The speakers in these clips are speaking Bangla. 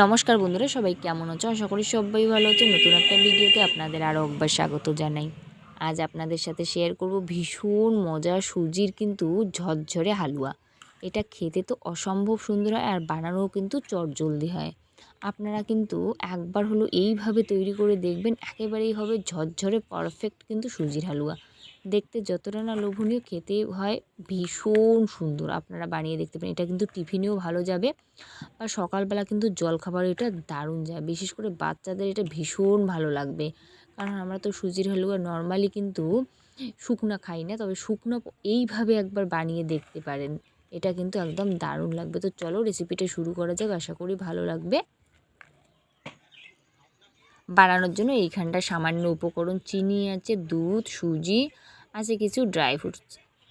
নমস্কার বন্ধুরা, সবাই কেমন আছো? আশা করি সবাই ভালো আছো। নতুন একটা ভিডিওতে আপনাদের আরও একবার স্বাগত জানাই। আজ আপনাদের সাথে শেয়ার করব ভীষণ মজা সুজির কিন্তু ঝরঝরে হালুয়া। এটা খেতে তো অসম্ভব সুন্দর হয় আর বানানোও কিন্তু চটজলদি হয়। আপনারা কিন্তু একবার হলো এইভাবে তৈরি করে দেখবেন, একেবারেই হবে ঝরঝরে পারফেক্ট কিন্তু সুজির হালুয়া। দেখতে যতটা না লোভনীয় খেতে হয় ভীষণ সুন্দর। আপনারা বানিয়ে দেখতে পারেন। এটা কিন্তু টিফিনেও ভালো যাবে আর সকালবেলা কিন্তু জলখাবার এটা দারুণ যায়। বিশেষ করে বাচ্চাদের এটা ভীষণ ভালো লাগবে। কারণ আমরা তো সুজির হালুয়া নর্মালি কিন্তু শুকনো খাই না। তবে শুকনো এইভাবে একবার বানিয়ে দেখতে পারেন। এটা কিন্তু একদম দারুণ লাগবে। তো চলো রেসিপিটা শুরু করা যাক। আশা করি ভালো লাগবে। বানানোর জন্য এইখানটা সামান্য উপকরণ, চিনি আছে, দুধ, সুজি আছে কিছু ড্রাই ফ্রুটস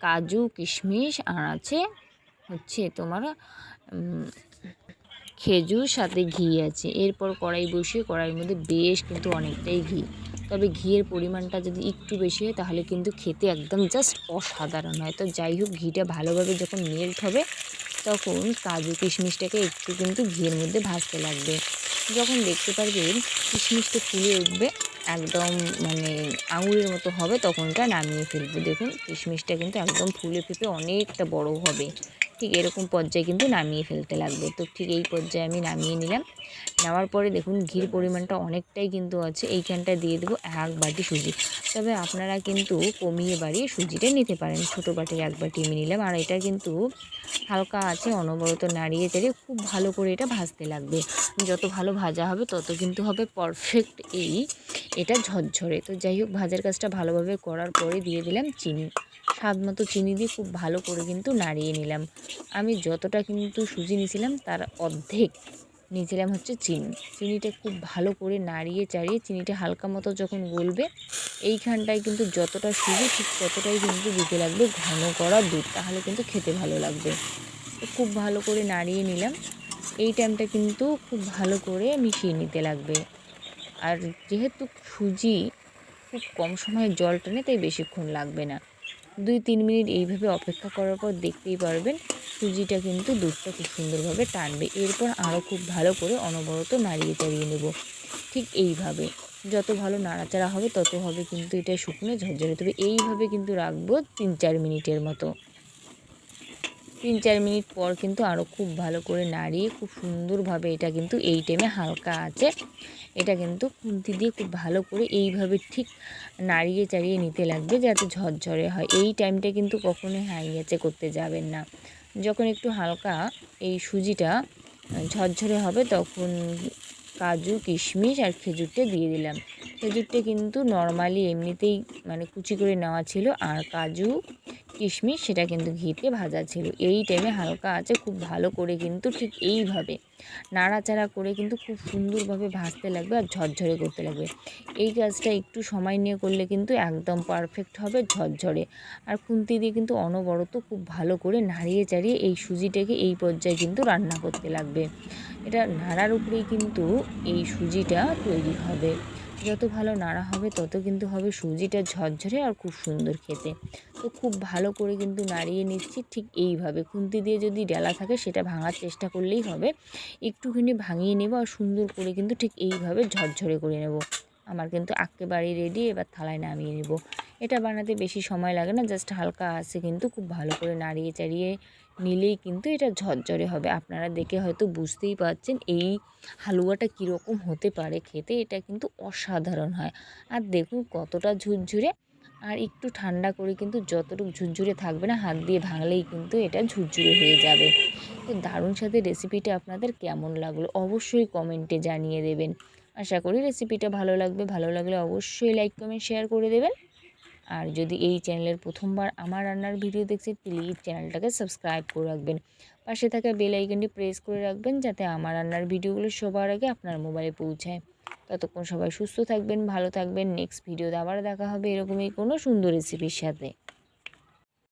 কাজু, কিশমিশ, আর আছে হচ্ছে তোমার খেজুর, সাথে ঘি আছে। এরপর কড়াই বসিয়ে, কড়াইয়ের মধ্যে বেশ কিন্তু অনেকটাই ঘি। তবে ঘিয়ের পরিমাণটা যদি একটু বেশি হয়, তাহলে কিন্তু খেতে একদম জাস্ট অসাধারণ হয়। তো যাই হোক, ঘিটা ভালোভাবে যখন মেল্ট হবে, তখন কাজু, কিশমিশটাকে একটু কিন্তু ঘিয়ের মধ্যে ভাজতে লাগবে। যখন দেখতে পারবেন কিশমিশটা ফুলে উঠবে একদম মানে আঙুরের মতো হবে তখন এটা নামিয়ে ফেলব। দেখুন, কিশমিশটা কিন্তু একদম ফুলে ফেপে অনেকটা বড় হবে। ঠিক এরকম পর্যায়ে কিন্তু নামিয়ে ফেলতে লাগবে। তো ঠিক এই পর্যায়ে আমি নামিয়ে নিলাম। নেওয়ার পরে দেখুন, ঘির পরিমাণটা অনেকটাই কিন্তু আছে। এইখানটা দিয়ে দেবো এক বাটি সুজি। তবে আপনারা কিন্তু কমিয়ে বাড়িয়ে সুজিটা নিতে পারেন। ছোটো বাটি এক বাটি আমি নিলাম। আর এটা কিন্তু হালকা আছে, অনবরত নাড়িয়ে চাড়িয়ে খুব ভালো করে এটা ভাজতে লাগবে। যত ভালো ভাজা হবে, তত কিন্তু হবে পারফেক্ট এই এটা ঝরঝরে। তো যাই হোক ভাজার কাজটা ভালোভাবে করার পরে দিয়ে দিলাম চিনি। স্বাদ মতো চিনি দিয়ে খুব ভালো করে কিন্তু নাড়িয়ে নিলাম। আমি যতটা কিন্তু সুজি নিয়েছিলাম, তার অর্ধেক নিয়েছিলাম হচ্ছে চিনি। চিনিটা খুব ভালো করে নাড়িয়ে চাড়িয়ে চিনিটা হালকা মতো যখন গলবে, এইখানটায় কিন্তু যতটা সুজি, ঠিক ততটাই কিন্তু দিতে লাগবে ঘন করা দুধ। তাহলে কিন্তু খেতে ভালো লাগবে। খুব ভালো করে নাড়িয়ে নিলাম। এই টাইমটা কিন্তু খুব ভালো করে মিশিয়ে নিতে লাগবে। আর যেহেতু সুজি খুব কম সময়ে জল টানে, তাই বেশিক্ষণ লাগবে না। দুই তিন মিনিট এইভাবে অপেক্ষা করার পর দেখতেই পারবেন সুজিটা কিন্তু দুধটা খুব সুন্দরভাবে টানবে। এরপর আরও খুব ভালো করে অনবরত নাড়িয়ে চাড়িয়ে নেব। ঠিক এইভাবে। যত ভালো নাড়াচাড়া হবে, তত হবে কিন্তু এটা শুকনো ঝরঝরে। তবে এইভাবে কিন্তু রাখব তিন চার মিনিটের মতো। তিন চার মিনিট পর কিন্তু আরও খুব ভালো করে নাড়িয়ে খুব সুন্দরভাবে এটা কিন্তু এই টাইমে হালকা আছে। এটা কিন্তু খুন্তি দিয়ে খুব ভালো করে এইভাবে ঠিক নাড়িয়ে চাড়িয়ে নিতে লাগবে যাতে ঝরঝরে হয়। এই টাইমটা কিন্তু কখনোই হাই করতে যাবেন না। যখন একটু হালকা এই সুজিটা ঝরঝরে হবে তখন কাজু, কিশমিশ আর খেজুরটা দিয়ে দিলাম। খেজুরটা কিন্তু নর্মালি এমনিতেই মানে কুচি করে নেওয়া ছিল। আর কাজু, কিশমিশ সেটা কিন্তু ঘিতে ভাজা ছিল। এই টাইমে হালকা আছে, খুব ভালো করে কিন্তু ঠিক এইভাবে নাড়াচাড়া করে কিন্তু খুব সুন্দরভাবে ভাজতে লাগবে আর ঝরঝরে করতে লাগবে। এই কাজটা একটু সময় নিয়ে করলে কিন্তু একদম পারফেক্ট হবে ঝরঝরে। আর খুন্তি দিয়ে কিন্তু অনবরত খুব ভালো করে নাড়িয়ে চাড়িয়ে এই সুজিটাকে এই পর্যায়ে কিন্তু রান্না করতে লাগবে। এটা নাড়ার উপরেই কিন্তু এই সুজিটা তৈরি হবে। যত ভালো নাড়া হবে, তত কিন্তু হবে সুজিটা ঝরঝরে আর খুব সুন্দর খেতে। তো খুব ভালো করে কিন্তু নাড়িয়ে নিচ্ছি, ঠিক এইভাবে। খুন্তি দিয়ে যদি ডেলা থাকে, সেটা ভাঙার চেষ্টা করলেই হবে। একটুখানি ভাঙিয়ে নেব আর সুন্দর করে কিন্তু ঠিক এইভাবে ঝরঝরে করে নেব। আমার কিন্তু একেবারে রেডি এবার থালায় নামিয়ে নেব। এটা বানাতে বেশি সময় লাগে না জাস্ট হালকা আসে কিন্তু খুব ভালো করে নাড়িয়ে চাড়িয়ে নিলেই কিন্তু এটা ঝরঝরে হবে। আপনারা দেখে হয়তো বুঝতেই পারছেন এই হালুয়াটা কীরকম হতে পারে খেতে, এটা কিন্তু অসাধারণ হয়। আর দেখুন কতটা ঝুরঝুরে, আর একটু ঠান্ডা করে কিন্তু যতটুকু ঝুরঝুরে থাকবে না, হাত দিয়ে ভাঙলেই কিন্তু এটা ঝুরঝুরে হয়ে যাবে। তো দারুণ সাথে রেসিপিটা আপনাদের কেমন লাগল অবশ্যই কমেন্টে জানিয়ে দেবেন। আশা করি রেসিপিটা ভালো লাগবে। ভালো লাগলে অবশ্যই লাইক কমেন্ট শেয়ার করে দেবেন। আর যদি এই চ্যানেলের প্রথমবার আমার রান্নার ভিডিও দেখছি প্লিজ চ্যানেলটাকে সাবস্ক্রাইব করে রাখবেন। পাশে থাকা বেল আইকনটি প্রেস করে রাখবেন, যাতে আমার রান্নার ভিডিওগুলো সবার আগে আপনার মোবাইলে পৌঁছায়। ততক্ষণ সবাই সুস্থ থাকবেন, ভালো থাকবেন। নেক্সট ভিডিওতে আবার দেখা হবে এরকমই কোনো সুন্দর রেসিপির সাথে।